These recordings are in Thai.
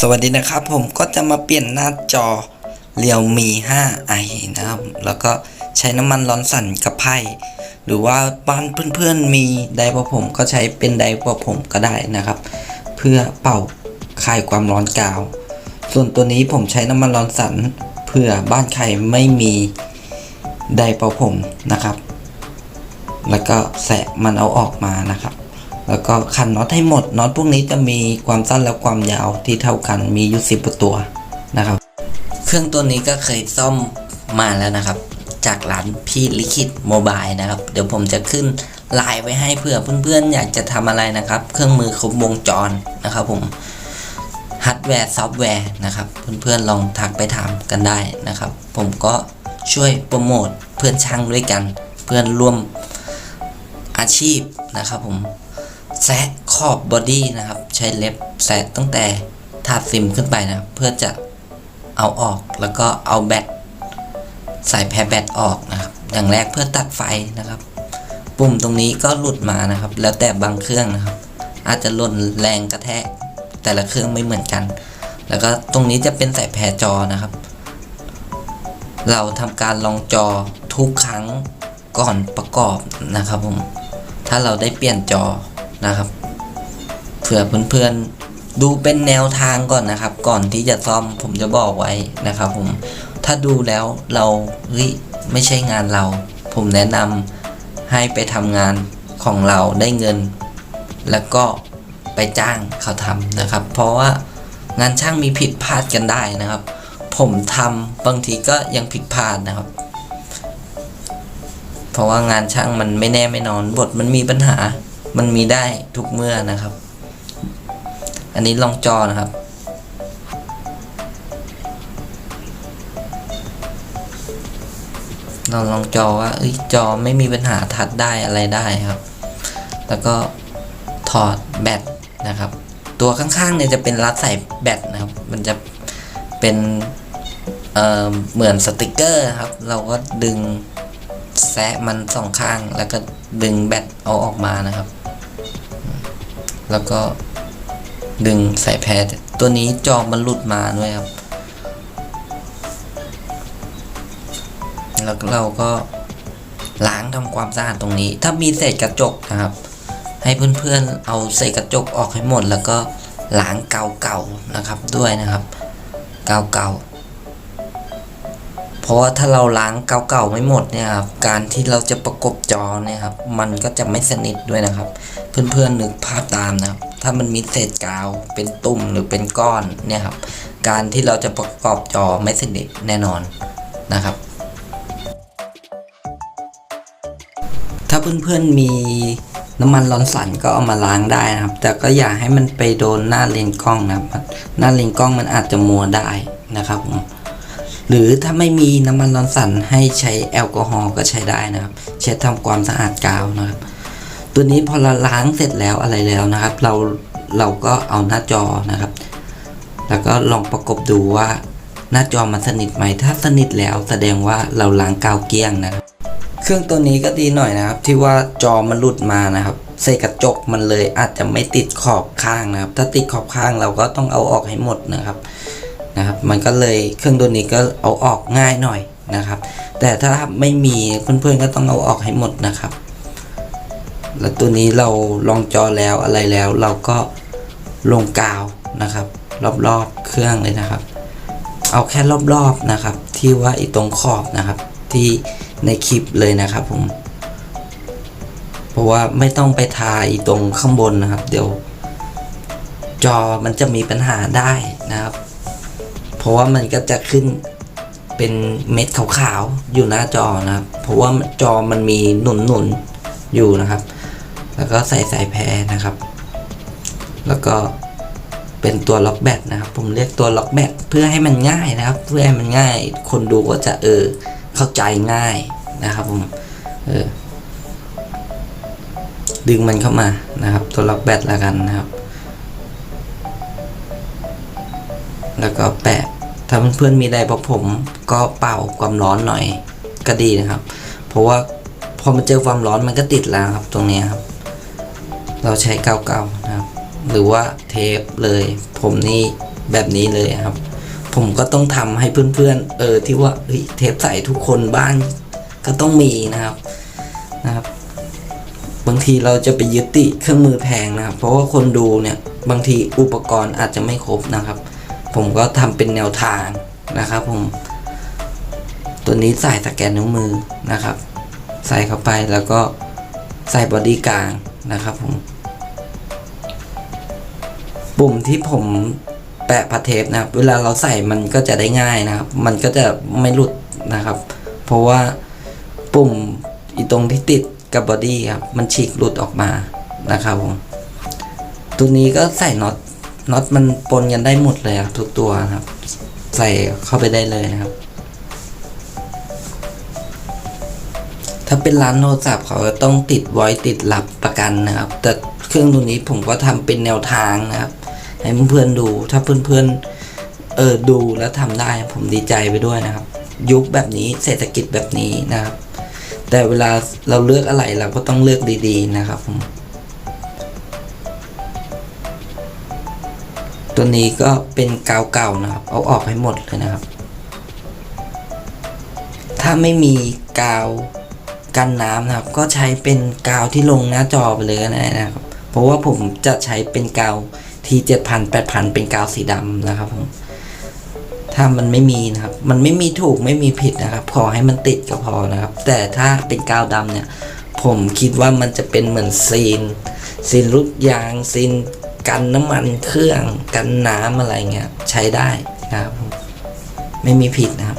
สวัสดีนะครับผมก็จะมาเปลี่ยนหน้าจอ Realme 5i นะครับ แล้วก็ใช้น้ำมันร้อนสั่นกับไพ่หรือว่าบ้านเพื่อนๆมีไดร์ป่าผมก็ใช้เป็นไดร์ป่าผมก็ได้นะครับ เพื่อเป่าคลายความร้อนกาว ส่วนตัวนี้ผมใช้น้ำมันร้อนสั่นเพื่อบ้านใครไม่มีไดร์ป่าผมนะครับ แล้วก็แสะมันเอาออกมานะครับ แล้วก็ขันน็อตให้หมดน็อตพวกนี้จะมีความสั้นและความยาวที่เท่ากันมีอยู่สิบตัวนะครับ เครื่องตัวนี้ก็เคยซ่อมมาแล้วนะครับ จากร้านพี่ลิขิตโมบายนะครับ เดี๋ยวผมจะขึ้นไลน์ไว้ให้เผื่อเพื่อนๆ อยากจะทำอะไรนะครับ เครื่องมือครบวงจรนะครับผมฮาร์ดแวร์ซอฟต์แวร์นะครับ เพื่อนๆ ลองทักไปถามกันได้นะครับ ผมก็ช่วยโปรโมทเพื่อนช่างด้วยกัน เพื่อนร่วมอาชีพนะครับผม แซะขอบบอดี้นะครับ ใช้เล็บแซะตั้งแต่ถาดซิมขึ้นไปนะ เพื่อจะเอาออกแล้วก็เอาแบตใส่แพรแบตออกนะครับ อย่างแรกเพื่อตัดไฟนะครับ ปุ่มตรงนี้ก็หลุดมานะครับ แล้วแต่บางเครื่องนะครับ อาจจะหล่นแรงกระแทก แต่ละเครื่องไม่เหมือนกัน แล้วก็ตรงนี้จะเป็นสายแพรจอนะครับ เราทำการลองจอทุกครั้งก่อนประกอบนะครับผมถ้าเราได้เปลี่ยนจอ นะครับเผื่อเพื่อนๆดูเป็นแนวทางก่อนนะครับ ก่อนที่จะซ่อมผมจะบอกไว้นะครับ ผมถ้าดูแล้วเราเฮ้ยไม่ใช่งานเรา ผมแนะนำให้ไปทำงานของเราได้เงิน แล้วก็ไปจ้างเขาทำนะครับ เพราะว่างานช่างมีผิดพลาดกันได้นะครับ ผมทำบางทีก็ยังผิดพลาดนะครับ เพราะว่างานช่างมันไม่แน่ไม่นอนบทมันมีปัญหา มันมีได้ทุกเมื่อนะครับ อันนี้ลองจอนะครับเราลองจอว่าเอ้ยจอไม่มีปัญหาทัดได้อะไรได้ครับ แล้วก็ถอดแบตนะครับ ตัวข้างๆเนี่ยจะเป็นรัดใส่แบตนะครับ มันจะเป็นเอ่อเหมือนสติกเกอร์ครับ เราก็ดึงแซะมันสองข้างแล้วก็ดึงแบตเอาออกมานะครับ แล้วก็ดึงใส่แพรตัวนี้จอมันหลุดมาด้วยครับ แล้วเราก็ล้างทำความสะอาดตรงนี้ ถ้ามีเศษกระจกนะครับ ให้เพื่อนๆเอาเศษกระจกออกให้หมด แล้วก็ล้างเก่าๆนะครับด้วยนะครับ เก่าๆ เพราะว่าถ้าเราล้างเก่าๆไม่หมดเนี่ยครับการที่เราจะประกบจอเนี่ยครับมันก็จะไม่สนิทด้วยนะครับ เพื่อนๆนึกภาพตามนะครับ ถ้ามันมีเศษกาวเป็นตุ่มหรือเป็นก้อนเนี่ยครับการที่เราจะประกอบจอไม่สนิทแน่นอนนะครับ ถ้าเพื่อนๆมีน้ำมันร้อนสันก็เอามาล้างได้นะครับ แต่ก็อย่าให้มันไปโดนหน้าเลนส์กล้องนะครับ หน้าเลนส์กล้องมันอาจจะมัวได้นะครับผม หรือถ้าไม่มีน้ำมันร้อนสันให้ใช้แอลกอฮอล์ก็ใช้ได้นะครับเช็ดทำความสะอาดกาวนะครับ ตัวนี้พอเราล้างเสร็จแล้วอะไรแล้วนะครับ เราเราก็เอาหน้าจอนะครับ แล้วก็ลองประกบดูว่าหน้าจอมันสนิทไหม ถ้าสนิทแล้วแสดงว่าเราล้างกาวเกลี้ยงนะครับ เครื่องตัวนี้ก็ดีหน่อยนะครับ ที่ว่าจอมันหลุดมานะครับเศษกระจกมันเลยอาจจะไม่ติดขอบข้างนะครับ ถ้าติดขอบข้างเราก็ต้องเอาออกให้หมดนะครับ นะครับ มันก็เลยเครื่องตัวนี้ก็เอาออกง่ายหน่อยนะครับ แต่ถ้าไม่มีเพื่อนๆก็ต้องเอาออกให้หมดนะครับ แล้วตัวนี้เราลองจอแล้วอะไรแล้ว เราก็ลงกาวนะครับ รอบๆเครื่องเลยนะครับ เอาแค่รอบๆนะครับ ที่ว่าอีตรงขอบนะครับ ที่ในคลิปเลยนะครับผมเพราะว่าไม่ต้องไปทาอีตรงข้างบนนะครับ เดี๋ยว จอมันจะมีปัญหาได้นะครับ เพราะว่ามันก็จะขึ้นเป็นเม็ดขาวๆอยู่หน้าจอนะครับ เพราะว่าจอมันมีหนุนๆอยู่นะครับ แล้วก็ใส่สายแพรนะครับ แล้วก็เป็นตัวล็อกแบตนะครับ ผมเรียกตัวล็อกแบตเพื่อให้มันง่ายนะครับ เพื่อให้มันง่าย คนดูก็จะเออเข้าใจง่ายนะครับผมเออดึงมันเข้ามานะครับ ตัวล็อกแบตแล้วกันนะครับ แล้วก็แปะ ถ้าเพื่อนๆมีไดร์ประผมก็เป่าความร้อนหน่อยก็ดีนะครับ เพราะว่าพอมาเจอความร้อนมันก็ติดแล้วครับตรงนี้ครับ เราใช้เก่าๆนะครับ หรือว่าเทปเลย ผมนี่แบบนี้เลยครับ ผมก็ต้องทำให้เพื่อนๆ เออที่ว่าเฮ้ยเทปใส่ทุกคนบ้านก็ต้องมีนะครับนะครับ บางทีเราจะไปยึดติเครื่องมือแพงนะครับ เพราะว่าคนดูเนี่ยบางทีอุปกรณ์อาจจะไม่ครบนะครับ ผมก็ทำเป็นแนวทางนะครับผม ตัวนี้ใส่สแกนนิ้วมือนะครับ ใส่เข้าไปแล้วก็ใส่บอดี้กลางนะครับผม ปุ่มที่ผมแปะพาเทปนะครับ เวลาเราใส่มันก็จะได้ง่ายนะครับ มันก็จะไม่หลุดนะครับ เพราะว่าปุ่มอีตรงที่ติดกับบอดี้ครับ มันฉีกหลุดออกมานะครับผม ตัวนี้ก็ใส่น็อต น็อตมันปนกันได้หมดเลยครับทุกตัวครับ ใส่เข้าไปได้เลยนะครับ ถ้าเป็นร้านโทรศัพท์เขาก็ต้องติดไว้ติดหลับประกันนะครับ แต่เครื่องตัวนี้ผมก็ทำเป็นแนวทางนะครับ ให้เพื่อนๆดู ถ้าเพื่อนๆเออดูแล้วทำได้ผมดีใจไปด้วยนะครับ ยุคแบบนี้เศรษฐกิจแบบนี้นะครับ แต่เวลาเราเลือกอะไรเราก็ต้องเลือกดี ๆ นะครับผม ตัวนี้ก็เป็นกาวเก่านะครับ เอาออกให้หมดเลยนะครับ ถ้าไม่มีกาวกันน้ำนะครับ ก็ใช้เป็นกาวที่ลงหน้าจอไปเลยก็ได้นะครับ เพราะว่าผมจะใช้เป็นกาวทีเจ็ดพันแปดพันเป็นกาวสีดำนะครับผมถ้ามันไม่มีนะครับ มันไม่มีถูกไม่มีผิดนะครับ ขอให้มันติดก็พอนะครับ แต่ถ้าเป็นกาวดำเนี่ย ผมคิดว่ามันจะเป็นเหมือนซีนซีนลูกยางซีน กันน้ำมันเครื่องกันน้ำอะไรเงี้ยใช้ได้นะครับผมไม่มีผิดนะครับ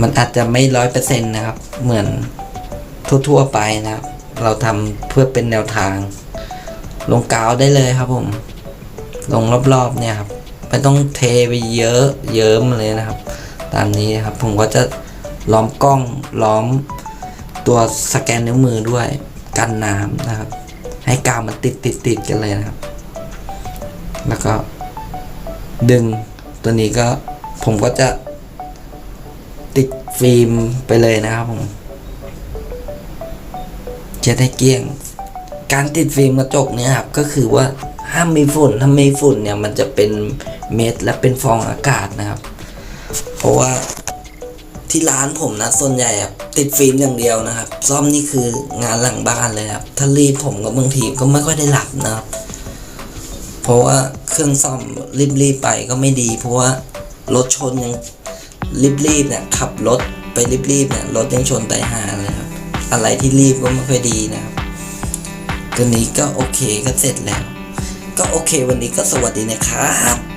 มันอาจจะไม่ร้อยเปอร์เซ็นต์นะครับ เหมือนทั่วๆไปนะครับ เราทำเพื่อเป็นแนวทาง ลงกาวได้เลยครับผม ลงรอบๆเนี่ยครับไม่ต้องเทไปเยอะเยิ้มเลยนะครับ ตามนี้นะครับ ผมก็จะล้อมกล้องล้อม ตัวสแกนนิ้วมือด้วยกันน้ำนะครับ ให้กาวมันติดติดติดกันเลยนะครับ แล้วก็ดึงตัวนี้ก็ผมก็จะติดฟิล์มไปเลยนะครับผมเช็ดให้เกลี้ยง การติดฟิล์มกระจกเนี่ยครับก็คือว่าห้ามมีฝุ่นถ้ามีฝุ่นเนี่ยมันจะเป็นเม็ดและเป็นฟองอากาศนะครับ เพราะว่า ที่ร้านผมนะส่วนใหญ่ติดฟิล์มอย่างเดียวนะครับ ซ่อมนี่คืองานหลังบ้านเลยครับ ถ้ารีบผมก็บางทีก็ไม่ค่อยได้หลับนะครับ เพราะว่าเครื่องซ่อมรีบๆไปก็ไม่ดี เพราะว่ารถชนยังรีบๆเนี่ยขับรถไปรีบๆเนี่ยรถยังชนไตห่าเลยครับ อะไรที่รีบก็ไม่ค่อยดีนะครับตัวนี้ก็โอเคก็เสร็จแล้ว ก็โอเควันนี้ก็สวัสดีนะครับ